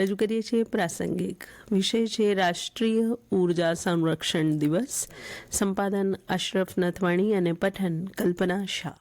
રજૂ કરીએ છીએ પ્રાસંગિક વિષય છે રાષ્ટ્રીય ઊર્જા સંરક્ષણ દિવસ. સંપાદન અશરફ નથવાણી અને પઠન કલ્પના શાહ.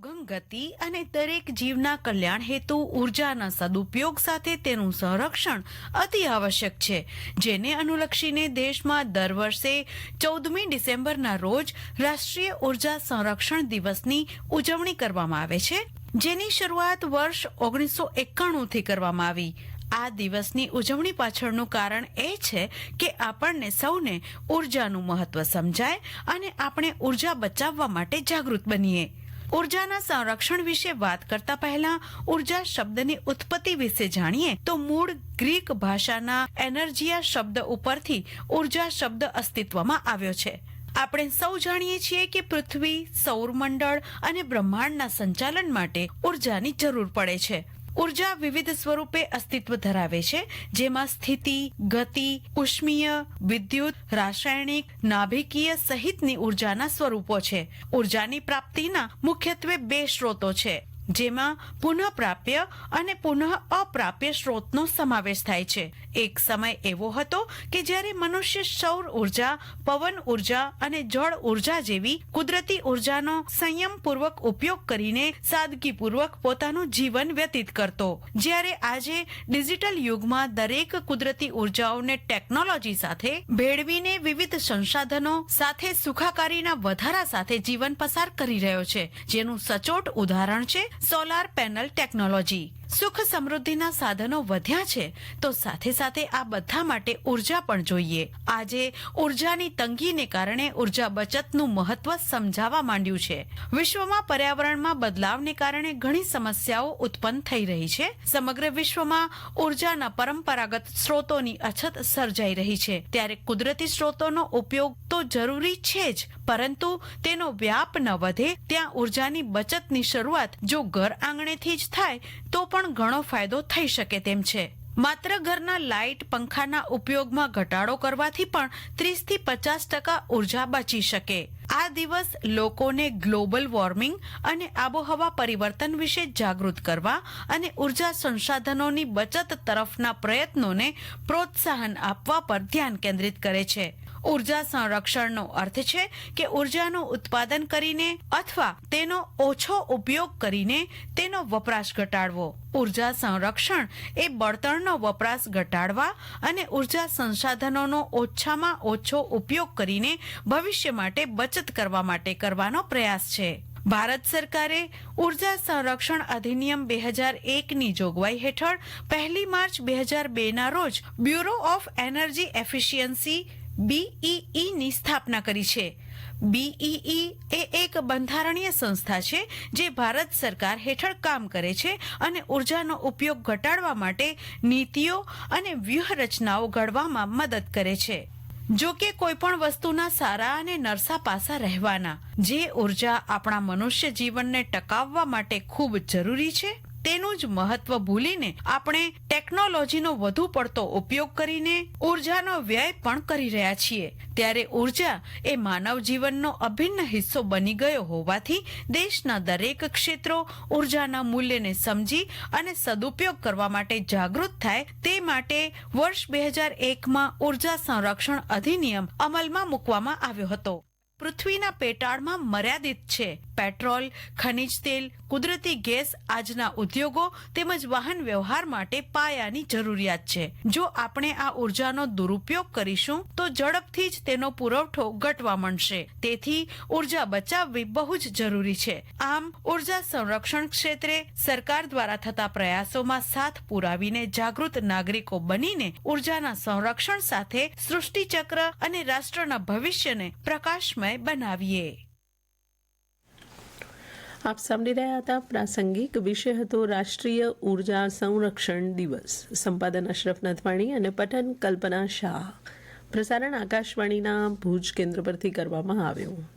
સુગમ ગતિ અને દરેક જીવના કલ્યાણ હેતુ, ઉર્જાના સદુપયોગ સાથે તેનું સંરક્ષણ અતિ આવશ્યક છે, જેને અનુલક્ષીને દેશમાં દર વર્ષે ચૌદમી ડિસેમ્બરના રોજ રાષ્ટ્રીય ઊર્જા સંરક્ષણ દિવસની ઉજવણી કરવામાં આવે છે, જેની શરૂઆત વર્ષ ઓગણીસો એકાણુંથી કરવામાં આવી. આ દિવસની ઉજવણી પાછળનું કારણ એ છે કે આપણને સૌને ઉર્જાનું મહત્વ સમજાય અને આપણે ઊર્જા બચાવવા માટે જાગૃત બનીએ. ઉર્જાના સંરક્ષણ વિશે વાત કરતા પહેલા ઊર્જા શબ્દની ઉત્પત્તિ વિશે જાણીએ તો મૂળ ગ્રીક ભાષાના એનર્જીયા શબ્દ ઉપરથી ઊર્જા શબ્દ અસ્તિત્વમાં આવ્યો છે. આપણે સૌ જાણીએ છીએ કે પૃથ્વી, સૌરમંડળ અને બ્રહ્માંડના સંચાલન માટે ઉર્જાની જરૂર પડે છે. ઊર્જા વિવિધ સ્વરૂપે અસ્તિત્વ ધરાવે છે, જેમાં સ્થિતિ, ગતિ, ઉષ્મીય, વિદ્યુત, રાસાયણિક, નાભિકીય સહિતની ઉર્જાના સ્વરૂપો છે. ઉર્જાની પ્રાપ્તિના મુખ્યત્વે બે સ્ત્રોતો છે. જેમાં પુનઃ પ્રાપ્ય અને પુનઃ અપ્રાપ્ય સ્ત્રોતનો સમાવેશ થાય છે. એક સમય એવો હતો કે જ્યારે મનુષ્ય સૌર ઊર્જા, પવન ઊર્જા અને જળ ઊર્જા જેવી કુદરતી ઉર્જાનો સંયમપૂર્વક ઉપયોગ કરીને સાદગીપૂર્વક પોતાનું જીવન વ્યતીત કરતો. જ્યારે આજે ડિજિટલ યુગમાં દરેક કુદરતી ઉર્જાઓને ટેકનોલોજી સાથે ભેળવીને વિવિધ સંસાધનો સાથે સુખાકારીના વધારા સાથે જીવન પસાર કરી રહ્યો છે. જેનું સચોટ ઉદાહરણ છે સોલાર પેનલ ટેકનોલોજી. સુખ સમૃદ્ધિના સાધનો વધ્યા છે, તો સાથે સાથે આ બધા માટે ઊર્જા પણ જોઈએ. આજે ઉર્જાની તંગીને કારણે ઊર્જા બચતનું મહત્વ સમજાવવા માંડ્યું છે. વિશ્વમાં પર્યાવરણમાં બદલાવને કારણે ઘણી સમસ્યાઓ ઉત્પન્ન થઈ રહી છે. સમગ્ર વિશ્વમાં ઉર્જાના પરંપરાગત સ્ત્રોતોની અછત સર્જાઈ રહી છે. ત્યારે કુદરતી સ્ત્રોતોનો ઉપયોગ તો જરૂરી છે જ, પરંતુ તેનો વ્યાપ ન વધે. ત્યાં ઉર્જાની બચતની શરૂઆત જો ઘર આંગણેથી જ થાય, તો પણ ઘણો ફાયદો થઈ શકે તેમ છે. માત્ર ઘરના લાઇટ, પંખાના ઉપયોગમાં ઘટાડો કરવાથી પણ ત્રીસથી પચાસ ટકા ઊર્જા બચી શકે. આ દિવસ લોકોને ગ્લોબલ વોર્મિંગ અને આબોહવા પરિવર્તન વિશે જાગૃત કરવા અને ઊર્જા સંસાધનોની બચત તરફના પ્રયત્નોને પ્રોત્સાહન આપવા પર ધ્યાન કેન્દ્રિત કરે છે. ઊર્જા સંરક્ષણનો અર્થ છે કે ઉર્જાનું ઉત્પાદન કરીને અથવા તેનો ઓછો ઉપયોગ કરીને તેનો વપરાશ ઘટાડવો. ઊર્જા સંરક્ષણ એ બળતણનો વપરાશ ઘટાડવા અને ઊર્જા સંસાધનોનો ઓછામાં ઓછો ઉપયોગ કરીને ભવિષ્ય માટે બચત કરવા માટે કરવાનો પ્રયાસ છે. ભારત સરકારે ઊર્જા સંરક્ષણ અધિનિયમ બે હજાર એકની જોગવાઈ હેઠળ પહેલી માર્ચ બે હજાર બેના રોજ bureau of energy efficiency BEE ની સ્થાપના કરી છે. બીઈઈ એ એક બંધારણીય સંસ્થા છે જે ભારત સરકાર હેઠળ કામ કરે છે અને ઉર્જાનો ઉપયોગ ઘટાડવા માટે નીતિઓ અને વ્યૂહરચનાઓ ઘડવામાં મદદ કરે છે. જો કે કોઈ પણ વસ્તુના સારા અને નરસા પાસા રહેવાના, જે ઊર્જા આપણા મનુષ્ય જીવનને ટકાવવા માટે ખૂબ જરૂરી છે. તેનું જ મહત્વ ભૂલીને આપણે ટેકનોલોજીનો વધુ પડતો ઉપયોગ કરીને ઉર્જાનો વ્યય પણ કરી રહ્યા છીએ. ત્યારે ઊર્જા એ માનવ જીવનનો અભિન્ન હિસ્સો બની ગયો હોવાથી દેશના દરેક ક્ષેત્રો ઉર્જાના મૂલ્યને સમજી અને સદુપયોગ કરવા માટે જાગૃત થાય તે માટે વર્ષ બે હજાર એકમાં ઊર્જા સંરક્ષણ અધિનિયમ અમલમાં મૂકવામાં આવ્યો હતો. પૃથ્વીના પેટાળમાં મર્યાદિત છે. પેટ્રોલ, ખનિજ તેલ, કુદરતી ગેસ આજના ઉદ્યોગો તેમજ વાહન વ્યવહાર માટે પાયાની જરૂરિયાત છે. જો આપણે આ ઉર્જાનો દુરુપયોગ કરીશું, તો ઝડપથી જ તેનો પુરવઠો ઘટવા માંડશે. તેથી ઊર્જા બચાવવી બહુ જ જરૂરી છે. આમ, ઊર્જા સંરક્ષણ ક્ષેત્રે સરકાર દ્વારા થતા પ્રયાસોમાં સાથ પુરાવીને જાગૃત નાગરિકો બનીને ઉર્જાના સંરક્ષણ સાથે સૃષ્ટિચક્ર અને રાષ્ટ્રના ભવિષ્યને પ્રકાશમય બનાવીએ. આપ સાંભળી રહ્યા હતા પ્રાસંગિક વિષય હતો રાષ્ટ્રીય ઊર્જા સંરક્ષણ દિવસ. સંપાદન અશરફ નથવાણી અને પઠન કલ્પના શાહ. પ્રસારણ આકાશવાણીના ભુજ કેન્દ્ર પરથી કરવામાં આવ્યું.